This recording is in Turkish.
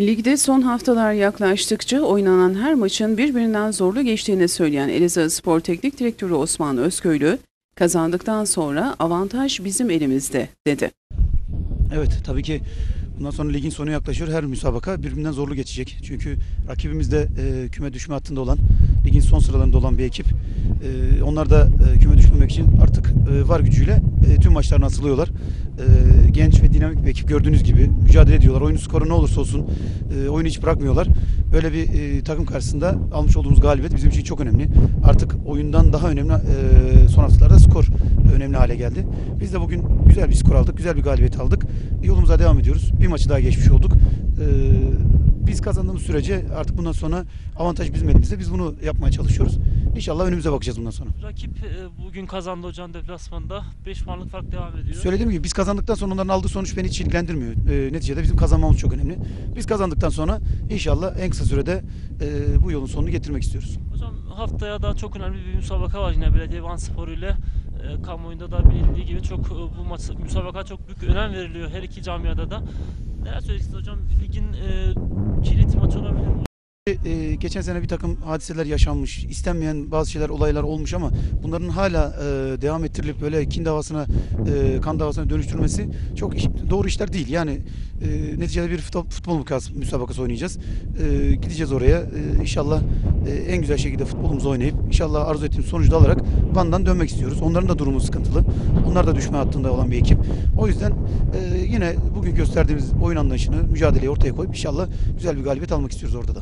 Ligde son haftalar yaklaştıkça oynanan her maçın birbirinden zorlu geçtiğini söyleyen Elazığ Spor Teknik Direktörü Osman Özköylü, kazandıktan sonra avantaj bizim elimizde dedi. Evet tabii ki bundan sonra ligin sonu yaklaşıyor. Her müsabaka birbirinden zorlu geçecek. Çünkü rakibimiz de e, küme düşme hattında olan, ligin son sıralarında olan bir ekip. E, onlar da e, küme düşmemek için artık e, var gücüyle e, tüm maçlarına asılıyorlar. E, dinamik bir ekip gördüğünüz gibi mücadele ediyorlar. Oyunun skoru ne olursa olsun e, oyunu hiç bırakmıyorlar. Böyle bir e, takım karşısında almış olduğumuz galibiyet bizim için çok önemli. Artık oyundan daha önemli e, son haftalarda skor önemli hale geldi. Biz de bugün güzel bir skor aldık, güzel bir galibiyet aldık. Yolumuza devam ediyoruz. Bir maçı daha geçmiş olduk. Ee, biz kazandığımız sürece artık bundan sonra avantaj bizim elimizde. Biz bunu yapmaya çalışıyoruz. İnşallah önümüze bakacağız bundan sonra. Rakip e, bugün kazandı hocam deplasmanda. 5 puanlık fark devam ediyor. Söylediğim gibi biz kazandıktan sonra onların aldığı sonuç beni hiç ilgilendirmiyor. Ee, neticede bizim kazanmamız çok önemli. Biz kazandıktan sonra inşallah en kısa sürede e, bu yolun sonunu getirmek istiyoruz. Hocam haftaya da çok önemli bir müsabaka var yine Belediye Van Spor ile. E, kamuoyunda da bilindiği gibi çok e, bu maç müsabaka çok büyük önem veriliyor her iki camiada da. Neler söyleyeceksiniz hocam? Ligin e, kilit maçı olabilir mi? Ee, geçen sene bir takım hadiseler yaşanmış, istenmeyen bazı şeyler, olaylar olmuş ama bunların hala e, devam ettirilip böyle kin davasına, e, kan davasına dönüştürmesi çok iş- doğru işler değil. Yani e, neticede bir futbol, futbol müsabakası oynayacağız. E, gideceğiz oraya. E, inşallah e, en güzel şekilde futbolumuzu oynayıp inşallah arzu ettiğimiz sonucu da alarak Van'dan dönmek istiyoruz. Onların da durumu sıkıntılı. Onlar da düşme hattında olan bir ekip. O yüzden e, yine bugün gösterdiğimiz oyun anlayışını, mücadeleyi ortaya koyup inşallah güzel bir galibiyet almak istiyoruz orada da.